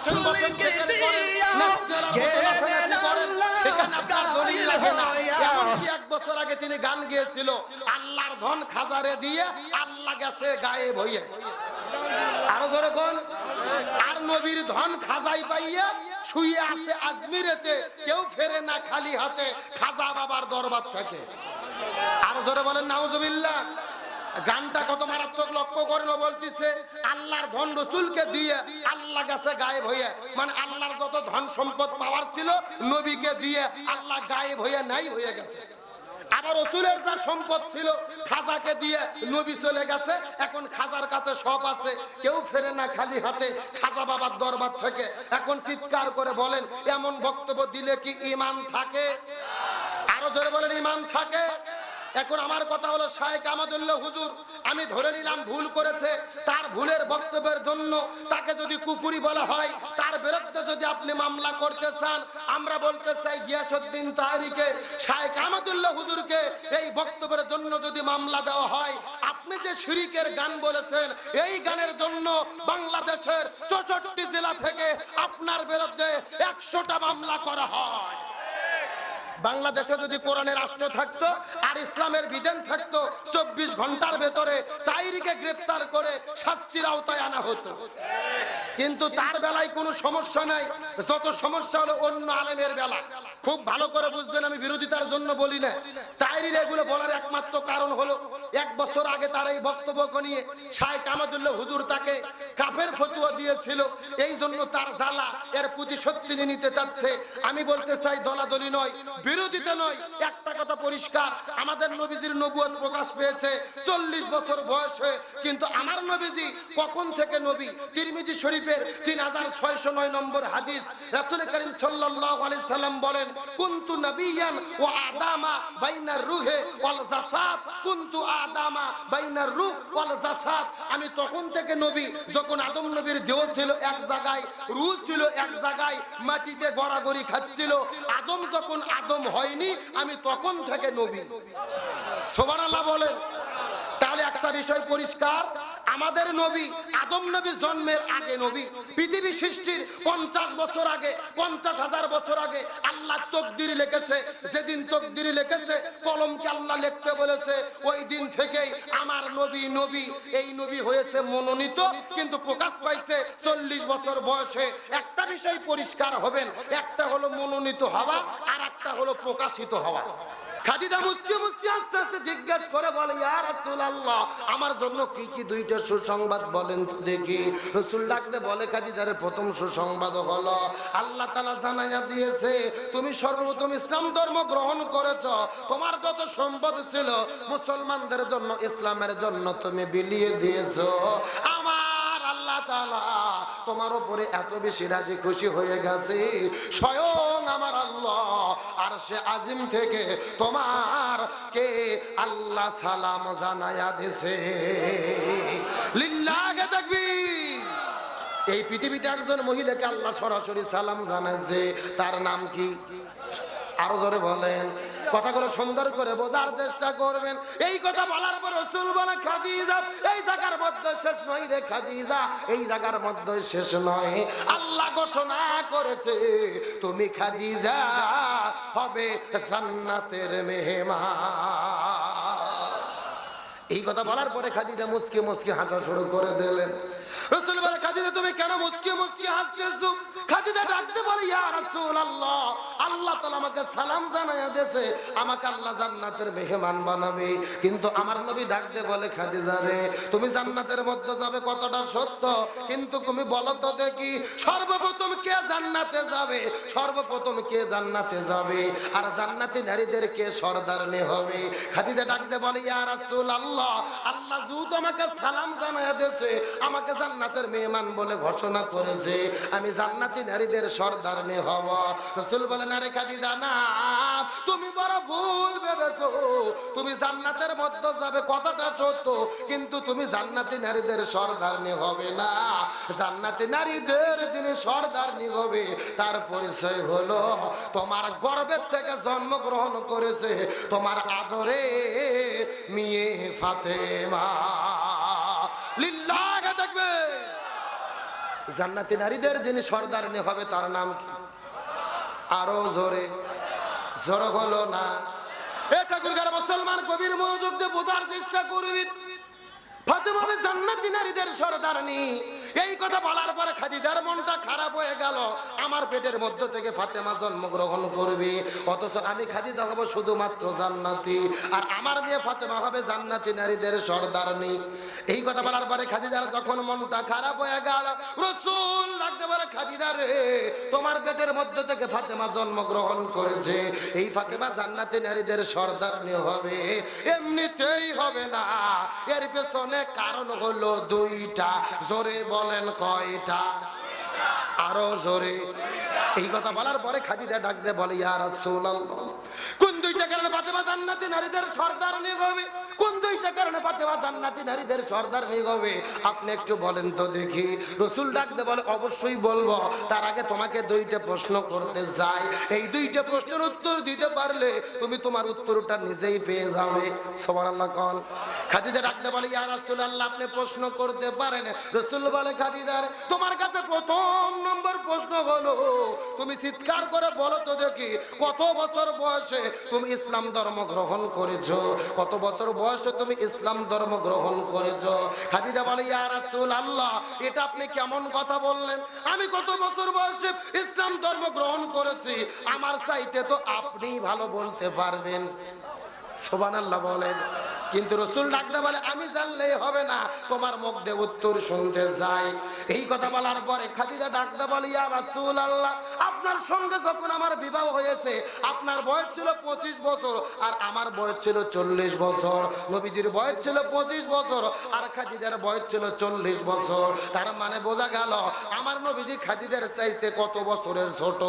বসেন বসেন যেখানে করেন নাচগান করেন সেখানে আপনার দলিল লাগে না। এমনকি এক বছর আগে তিনি গান গিয়েছিল আল্লাহর ধন খাজারে দিয়ে আল্লাহ গেছে গায়ে ভইয়ে আরও ধরে কোন? আর নবীর ধন খাজাই পাইয়া শুয়ে আছে আজমিরেতে কেউ ফেরে না খালি হাতে খাজা বাবার দরবার থেকে। আরও জোরে বলেন নাউজুবিল্লাহ। গানটা কত ও বলতেছে, আল্লাহর ধন রসুলকে দিয়ে আল্লাহ গেছে গায়েব হয়ে। মানে আল্লাহর যত ধন সম্পদ পাওয়ার ছিল, নবীকে দিয়ে আল্লাহ গায়েব হয়ে নাই হয়ে গেছে। আবার রসুলের যা সম্পদ ছিল, খাজাকে দিয়ে নবী চলে গেছে। এখন খাজার কাছে সব আছে, কেউ ফেরে না খালি হাতে। খাজা বাবার দরবার থেকে এখন চিৎকার করে বলেন, এমন বক্তব্য দিলে কি ইমান থাকে? আরও জোরে বলেন ইমান থাকে। এখন আমার কথা হলো শাহেক আমাদুল্লাহ হুজুর আমি ধরে নিলাম ভুল করেছে। তার ভুলের বক্তব্যের জন্য তাকে যদি কুকুরি বলা হয়, তার বিরুদ্ধে যদি আপনি মামলা করতে চান, আমরা বলতে চাই গিয়াসউদ্দিন তাহারিকে শাহেক আমাদুল্লাহ হুজুরকে এই বক্তব্যের জন্য যদি মামলা দেওয়া হয়, আপনি যে শিরিকের গান বলেছেন, এই গানের জন্য বাংলাদেশের চৌষট্টি জেলা থেকে আপনার বিরুদ্ধে একশোটা মামলা করা হয়। বাংলাদেশে যদি কোরআনের রাষ্ট্র থাকতো আর ইসলামের বিধান থাকতো, চব্বিশ ঘণ্টার ভেতরে তাইরিকে গ্রেপ্তার করে শাস্তির আওতায় আনা হতো। কিন্তু তার বেলায় কোনো সমস্যা নাই। যত সমস্যা হলো অন্য আলেমের বেলা। খুব ভালো করে বুঝবেন, আমি বিরোধিতার জন্য বলি না। তাইরির এগুলো বলার একমাত্র কারণ হলো, এক বছর আগে তার এই বক্তব্য নিয়ে শাহেক আহমদুল্লাহ হুজুর তাকে কাফের ফতুয়া দিয়েছিল। জন্য তার জ্বালা এর প্রতিশোধ তিনি নিতে চাচ্ছে। আমি বলতে চাই, দলাদলি নয়, বিরোধিতা নয় কথা পরিষ্কার। আমাদের নবীজির নবুয়ত প্রকাশ পেয়েছে চল্লিশ বছর বয়সে কিন্তু আমার নবীজি কখন থেকে নবী? তিরমিজি শরীফের তিন হাজার ছয়শো নয় নম্বর হাদিস রাসুল করিম সাল্লাল্লাহু আলাইহি সাল্লাম বলেন, কুনতু নবিয়ান ও আদামা বাইনার রুহে ওয়াল জাসাদ। কুনতু আদামা বাইনার রূহ ওয়াল জাসাদ। আমি তখন থেকে নবী, যখন আদম নবীর দেহ ছিল এক জায়গায়, রূহ ছিল এক জায়গায়, মাটিতে গড়াগড়ি খাচ্ছিল। আদম যখন আদম হয়নি, আমি তখন থেকে নবী। সোবানাল্লাহ বলেন। তাহলে একটা বিষয় পরিষ্কার। আমাদের নবী আদম নবী জন্মের আগে নবী, পৃথিবী সৃষ্টির পঞ্চাশ বছর আগে, পঞ্চাশ হাজার বছর আগে আল্লাহ তকদির লিখেছে। যেদিন তকদির লিখেছে, কলমকে আল্লাহ লিখতে বলেছে। ওই দিন থেকেই আমার নবী নবী, এই নবী হয়েছে মনোনীত, কিন্তু প্রকাশ পাইছে চল্লিশ বছর বয়সে। একটা বিষয় পরিষ্কার হবেন, একটা হলো মনোনীত হওয়া আর একটা হলো প্রকাশিত হওয়া। খাদিজা মুসকে মুসকে আস্তে আস্তে জিজ্ঞেস করে বলে, ইয়া রাসূলুল্লাহ, আমার জন্য কি কি দুইটা সুসংবাদ বলেন তো দেখি। রাসূল ডাকতে বলে, খাদিজারে প্রথম সুসংবাদ হলো, আল্লাহ তাআলা জানাইয়া দিয়েছে, তুমি সর্বপ্রথম ইসলাম ধর্ম গ্রহণ করেছ, তোমার যত সম্পদ ছিল মুসলমানদের জন্য, ইসলামের জন্য তুমি বিলিয়ে দিয়েছ। আমার আল্লাহ তাআলা তোমার উপরে এত বেশি রাজি খুশি হয়ে গেছে, স্বয়ং আর সে আজিম থেকে তোমার কে আল্লাহ সালাম জানায়া দিছে। লিল্লাহে দেখবি এই পৃথিবীতে একজন মহিলাকে আল্লাহ সরাসরি সালাম জানাইছে, তার নাম কি? আরও জোরে বলেন। কথাগুলো সুন্দর করে বোঝার চেষ্টা করবেন। এই কথা বলার পর রসুল বলে, খাদিজা, এই জায়গার মধ্যে শেষ নয় রে খাদিজা, এই জায়গার মধ্যে শেষ নয়। আল্লাহ ঘোষণা করেছে, তুমি খাদিজা হবে জান্নাতের মেহমান। এই কথা বলার পরে খাদিজা মুসকে মুসকে হাসা শুরু করে দিলেন। বলে, খাদিজা, তুমি কেন হাসতেছো? খাদিজা ডাকতে ইয়া রাসূলুল্লাহ, আল্লাহ তাআলা আমাকে সালাম জানায়া আমাকে আল্লাহ জান্নাতের মেহমান বানাবে। কিন্তু আমার নবী ডাকতে বলে, খাদিজা রে, তুমি জান্নাতের মধ্যে যাবে, কতটা সত্য। কিন্তু তুমি বলো তো দেখি, সর্বপ্রথম কে জান্নাতে যাবে? সর্বপ্রথম কে জান্নাতে যাবে? আর জান্নাতি নারীদের কে সর্দারনি হবে? খাদিজা ডাকতে বলে, ইয়া রাসূলুল্লাহ আল্লাহ যেহেতু আমাকে সালাম জানায়া দেছে আমাকে জান্নাতের মেহমান বলে ঘোষণা করেছে। আমি জান্নাতি নারীদের হব। রসুল বলেন আরে খাদিজা, না, তুমি বড় ভুল ভেবেছো। তুমি জান্নাতের মধ্যে যাবে কতটা সত্য, কিন্তু তুমি জান্নাতি নারীদের হবে না। জান্নাতি নারীদের যিনি সর্দারনি হবে, তার পরিচয় হলো, তোমার গর্বের থেকে জন্মগ্রহণ করেছে, তোমার আদরে মেয়ে দেখবে। জান্নাতি নারীদের যিনি সর্দারনি হবে তার নাম কি? আরও জোরে। জোর হলো না। মুসলমান কবির মনোযোগ দিয়ে বোঝার চেষ্টা জান্নাতি নারীদের সর্দারনি। কথা বলার পরে খাদিজার মনটা খারাপ হয়ে গেল। আমার পেটের মধ্য থেকে ফাতেমা জন্মগ্রহণ করবে। অথচ আমি খাদিজা হব শুধুমাত্র জান্নাতি। আর আমার মেয়ে ফাতেমা হবে জান্নাতি নারীদের সর্দারনি। এই কথা বলার পরে খাদিজার যখন মনটা খারাপ হয়ে গেল, রসুল লাগতে পারে খাদিজা রে, তোমার পেটের মধ্য থেকে ফাতেমা জন্মগ্রহণ করেছে। এই ফাতেমা জান্নাতি নারীদের সর্দার সর্দারনি হবে। এমনিতেই হবে না। এর পেছনে কারণ হলো দুইটা। জোরে বলেন কয়টা? আরও জোরে। এই কথা বলার পরে খাদিজা ডাক দে বলে, ইয়া রাসূলুল্লাহ, কোন অবশ্যই বলব। তার আগে তোমাকে দুইটা প্রশ্ন করতে চাই। এই দুইটা প্রশ্নের উত্তর দিতে পারলে তুমি তোমার উত্তরটা নিজেই পেয়ে যাবে। সুবহানাল্লাহ কোন। খাদিজা ডাকতে বলে, ইয়া রাসূলুল্লাহ, আপনি প্রশ্ন করতে পারেন। তোমার কাছে প্রথম নম্বর প্রশ্ন হলো কত বছর বয়সে তুমি ইসলাম ধর্ম গ্রহণ করেছ। কত বছর বয়সে তুমি ইসলাম ধর্ম গ্রহণ করেছ? খাদিজা বলে, ইয়া রাসূলুল্লাহ, এটা আপনি কেমন কথা বললেন? আমি কত বছর বয়সে ইসলাম ধর্ম গ্রহণ করেছি। আমার চাইতে তো আপনিই ভালো বলতে পারবেন। সোবানাল্লাহ বলেন। কিন্তু রসুল ডাকতে বলে, আমি জানলেই হবে না, তোমার মুখ দিয়ে উত্তর শুনতে যাই এই কথা বলার পরে খাদিজা ডাকতে বলে, ইয়া রাসূল আল্লাহ আপনার সঙ্গে যখন আমার বিবাহ হয়েছে, আপনার বয়স ছিল পঁচিশ বছর, আর আমার বয়স ছিল চল্লিশ বছর। নবীজির বয়স ছিল পঁচিশ বছর, আর খাদিজার বয়স ছিল চল্লিশ বছর। তার মানে বোঝা গেল, আমার নবীজি খাদিজার চাইতে কত বছরের ছোট?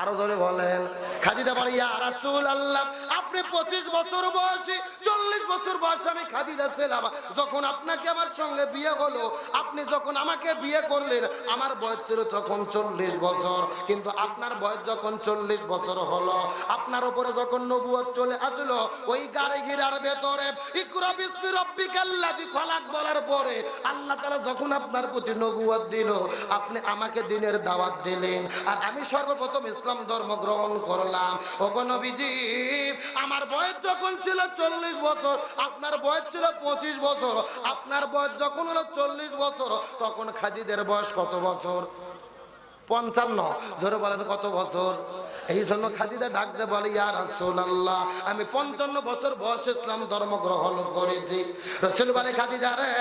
আরও জোরে বলেন। খাদিজা বলে, ইয়া রাসূল আল্লাহ আপনি 25 বছর বয়সী 40 বছর বয়সে আমি খাদিজা ছিলাম। যখন আপনাকে আমার সঙ্গে বিয়ে হলো, আপনি যখন আমাকে বিয়ে করলেন, আমার বয়স ছিল তখন 40 বছর। কিন্তু আপনার বয়স যখন 40 বছর হলো, আপনার উপরে যখন নবুয়ত চলে আসলো, ওই গাড়ি ঘিরার ভেতরে, ইকরা বিসমি রাব্বিকাল্লাযী খলাক বলার পরে আল্লাহ তাআলা যখন আপনার প্রতি নবুয়ত দিল, আপনি আমাকে দিনের দাওয়াত দিলেন। আর আমি সর্বপ্রথম ইসলাম ধর্ম গ্রহণ করলাম। ওগো নবীজি, আমার বয়স যখন ছিল চল্লিশ বছর, আপনার বয়স ছিল পঁচিশ বছর, আপনার বয়স যখন হলো চল্লিশ বছর, তখন খাজিদের বয়স কত বছর? পঞ্চান্ন। জোরে বলেন কত বছর? এই জন্য খাদিদা ডাকতে বলে, ইয়া রাসূলুল্লাহ, আমি পঞ্চান্ন বছর বয়স ইসলাম ধর্ম গ্রহণ করেছি। রসুল বলে, খাদিজা রে,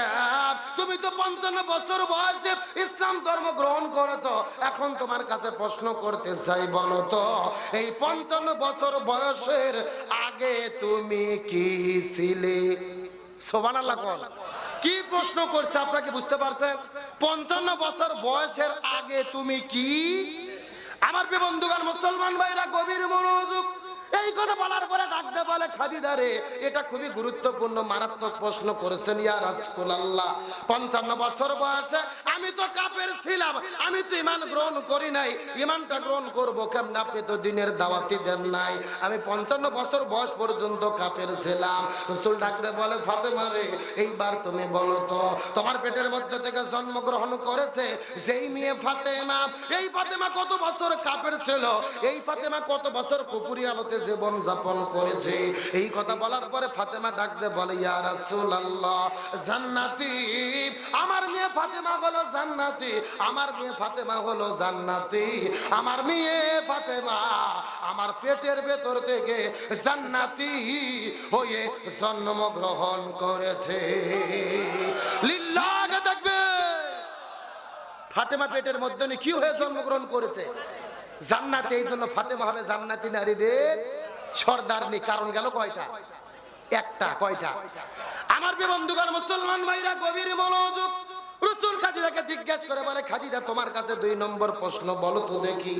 তুমি তো পঞ্চান্ন বছর বয়সে ইসলাম ধর্ম গ্রহণ করেছ। এখন তোমার কাছে প্রশ্ন করতে চাই, বলো তো, এই পঞ্চান্ন বছর বয়সের আগে তুমি কি ছিলে? সোবানাল্লাহ কল কি প্রশ্ন করছে আপনাকে বুঝতে পারছেন? পঞ্চান্ন বছর বয়সের আগে তুমি কি আমার বন্ধুগণ মুসলমান ভাইরা গভীর মনোযোগ এই কথা বলার পরে ডাকতে বলে খাদিদারে এটা খুবই গুরুত্বপূর্ণ, মারাত্মক প্রশ্ন করেছেন ইয়া রাসূলুল্লাহ। 55 বছর বয়সে আমি তো কাফের ছিলাম, আমি তো ঈমান গ্রহণ করি নাই। ঈমানটা গ্রহণ করব কেমন? আপনি তো দিনের দাওয়াতি দেন নাই। আমি 55 বছর বয়স পর্যন্ত কাফের ছিলাম। রাসূল ডাকতে বলে, ফাতেমা রে, এইবার তুমি বলো তো, তোমার পেটের মধ্যে থেকে জন্মগ্রহণ করেছে যেই মেয়ে ফাতেমা? এই ফাতেমা কত বছর কাফের ছিল? এই ফাতেমা কত বছর কুপুরি আলোতে জীবন যাপন করেছে। এই কথা বলার পরে ফাতেমা ডাকতে বলে জান্নাতি। আমার মেয়ে ফাতেমা হলো জান্নাতি। আমার মেয়ে ফাতেমা হলো জান্নাতি। আমার মেয়ে ফাতেমা আমার পেটের ভেতর থেকে জান্নাতি হয়ে জন্মগ্রহণ করেছে। লিল্লাহ, দেখবে। ফাতেমা পেটের মধ্যে কি হয়ে জন্মগ্রহণ করেছে? জান্নাতে, এই জন্য ফাতেমা হবে জান্নাতি নারীদের সর্দারনি কারণ গেল কয়টা? একটা, কয়টা? আমার বন্ধুগণ, মুসলমান ভাইরা, গভীর মনোযোগ। রসুল খাদিজাকে জিজ্ঞেস করে বলে, খাদিজা, তোমার কাছে দুই নম্বর প্রশ্ন, বলো তো দেখি।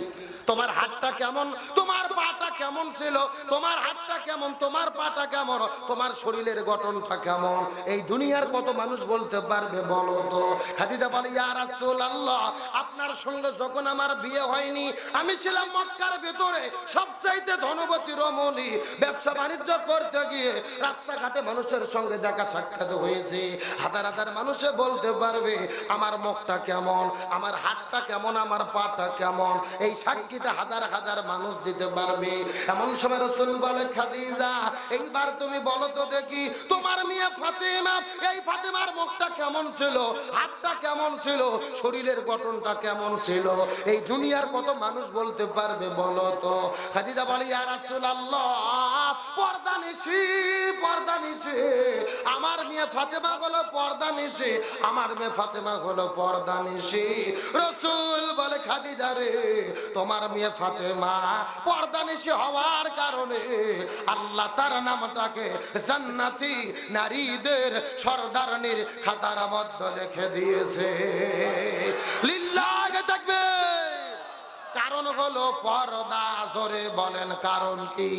তোমার হাতটা কেমন? তোমার পাটা কেমন ছিল? তোমার হাতটা কেমন? তোমার পাটা কেমন? তোমার শরীরের গঠনটা কেমন? এই দুনিয়ার কত মানুষ বলতে পারবে বলো তো? খাদিজা বলে, ইয়া রাসূলুল্লাহ, আপনার সঙ্গে যখন আমার বিয়ে হয়নি, আমি ছিলাম মক্কার ভেতরে সবচাইতে ধনবতী রমণী। ব্যবসা বাণিজ্য করতে গিয়ে রাস্তাঘাটে মানুষের সঙ্গে দেখা সাক্ষাৎ হয়েছে। হাজার হাজার মানুষে বলতে পারবে, আমার মুখটা কেমন? আমার হাতটা কেমন? আমার পাটা কেমন? এই সাক্ষীটা হাজার হাজার মানুষ দিতে পারবে। এমন সময় রসুল বলে, খাদিজা, এইবার তুমি বলো তো দেখি, তোমার মেয়ে ফাতেমা, এই ফাতেমার মুখটা কেমন ছিল? হাতটা কেমন ছিল? শরীরের গঠনটা কেমন ছিল? এই দুনিয়ার কত মানুষ বলতে পারবে বলো তো? খাদিজা বলে, ইয়া রাসূলুল্লাহ, পর্দা নিশি পর্দা নিশি। আমার মেয়ে ফাতেমা হলো পর্দা নিশি, আমার মেয়ে ফাতেমা হলো পর্দা নিশি। রসুল বলে, খাদিজা রে, তোমার মেয়ে ফাতেমা হওয়ার কারণে আল্লাহ তার নামটাকে জান্নাতি নারীদের সর্দারনির খাতার মধ্যে লিখে দিয়েছে। কারণ হলো পর্দা, জোরে বলেন কারণ কি?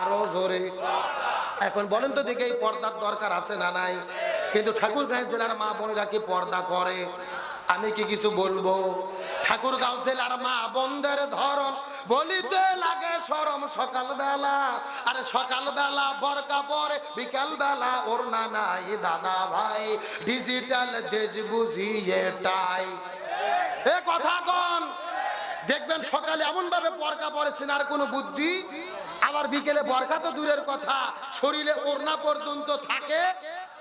আরও জোরে। এখন বলেন তো দেখে এই পর্দার দরকার আছে না নাই? কিন্তু ঠাকুরগাঁও জেলার মা বোনেরা কি পর্দা করে? আমি কি কিছু বলব? ঠাকুরগাঁও জেলার মা বোনদের ধরন বলিতে লাগে সরম সকালবেলা। আরে সকালবেলা বরকা পরে বিকাল বেলা ওর না নাই দাদা ভাই। ডিজিটাল দেশ বুঝি এটাই এ কথা কন। দেখবেন সকালে এমন ভাবে পরকা পরেছেন আর কোনো বুদ্ধি? আবার বিকেলে বরকা তো দূরের কথা। শরীরে ওড়না পর্যন্ত থাকে।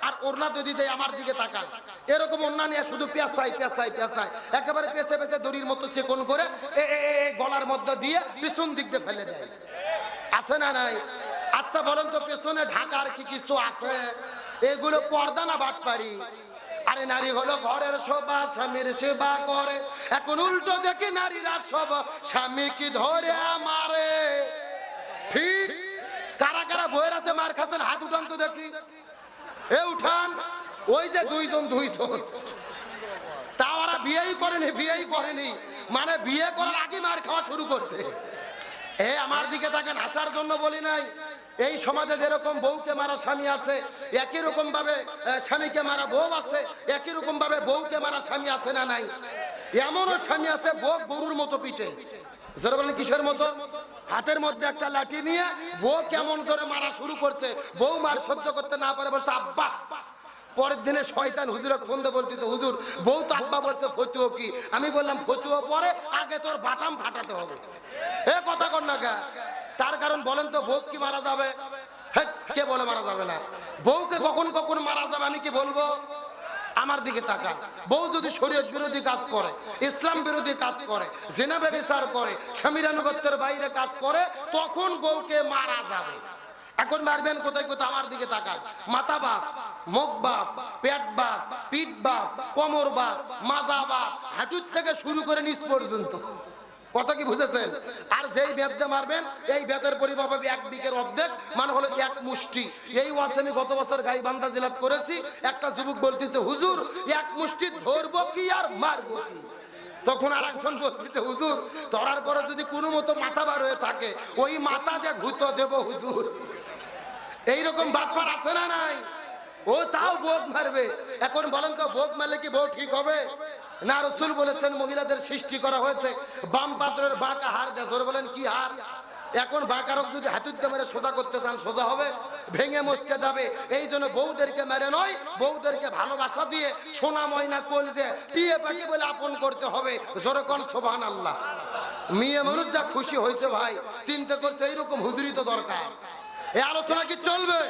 আর ওড়না যদি দেয় আমার দিকে তাকান। এরকম ওড়না নিয়ে শুধু পেঁচাই পেঁচাই পেঁচাই। একেবারে পেঁচে পেঁচে দড়ির মতো চেকন করে এ গলার মধ্যে দিয়ে পিছন দিক দিয়ে ফেলে দেয়। আছে না নাই? আচ্ছা বলেন তো পেছনে ঢাকার কি কিছু আছে? এগুলো পর্দা না বাট পারি আরে নারী হলো ঘরের শোভা, স্বামীর সেবা করে। এখন উল্টো দেখি নারীরা সব, স্বামী কি ধরে মারে ঠিক? কারা কারা বইয়ের হাতে মার খাচ্ছেন, হাত উঠান তো দেখি। এ উঠান, ওই যে দুইজন দুইজন। তা ওরা বিয়েই করেনি বিয়েই করেনি। মানে বিয়ে করার আগে মার খাওয়া শুরু করছে। এ আমার দিকে তাকে আসার জন্য বলি নাই। এই সমাজে যেরকম বউকে মারা স্বামী আছে, একই রকম ভাবে স্বামীকে মারা বউ আছে, একই রকম ভাবে বউকে মারা স্বামী আছে না নাই? এমনও স্বামী আছে, বউ গরুর মতো পিঠে। জোরে বলেন, কিসের মতো? হাতের মধ্যে একটা লাঠি নিয়ে বউ কেমন করে মারা শুরু করছে। বউ মার সহ্য করতে না পারে, বলছে, আব্বা! পরের দিনে শয়তান হুজুরে ফোন দিয়ে হুজুর, বউ তো আব্বা বলছে ফতুও কি? আমি বললাম ফতুও পরে, আগে তোর বাটাম ফাটাতে হবে। এ কথা কর না তার কারণ বলেন তো, বউ কি মারা যাবে? কে বলে মারা যাবে না? বউকে কখন কখন মারা যাবে আমি কি বলব? আমার দিকে তাকান। বউ যদি শরীয়ত বিরোধী কাজ করে, ইসলাম বিরোধী কাজ করে, জেনা ব্যবচার করে স্বামীরানুগত্যের বাইরে কাজ করে, তখন বউকে মারা যাবে। এখন মারবেন কোথায় কোথায়? আমার দিকে তাকান। মাথা বাপ মুখ বাপ, পেট বাপ, পিঠ বাপ, কোমর বাপ, মাজা বাপ, হাঁটুর থেকে শুরু করে নিচ পর্যন্ত। কত কি বুঝেছেন? আর যেই বেদে মারবেন, এই বেদের পরিমাপ হবে এক বিঘের অর্ধেক মানে হলো এক মুষ্টি। এই ওয়াজ আমি গত বছর গাইবান্ধা জেলাত করেছি, একটা যুবক বলতেছে, হুজুর, এক মুষ্টি ধরবো কি আর মারবো কি? তখন আর একজন বলতেছে, হুজুর, ধরার পরে যদি কোনো মতো মাথা বার হয়ে থাকে, ওই মাথা দিয়ে ঘুতো দেব, হুজুর। এইরকম বাটপার আছে না নাই? ও তাও বোধ মারবে। এখন বলেন তো, বোধ মারলে কি বউ ঠিক হবে? না রসুল বলেছেন মহিলাদের সৃষ্টি করা হয়েছে। বাম পাত্রের বাঁকা হার দেশ বলেন, কি হার এখন বাঁকারক যদি হাতুরতে মেরে সোজা করতে চান, সোজা হবে, ভেঙে মস্কে যাবে। এই জন্য বউদেরকে মেরে নয়, বউদেরকে ভালোবাসা দিয়ে সোনা ময়না কলজে টিয়ে পাখি বলে আপন করতে হবে। জোরকন সোভান আল্লাহ মেয়ে মানুষ যা খুশি হয়েছে ভাই, চিন্তা করছে এইরকম হুজুরি তো দরকার। এই আলোচনা কি চলবে?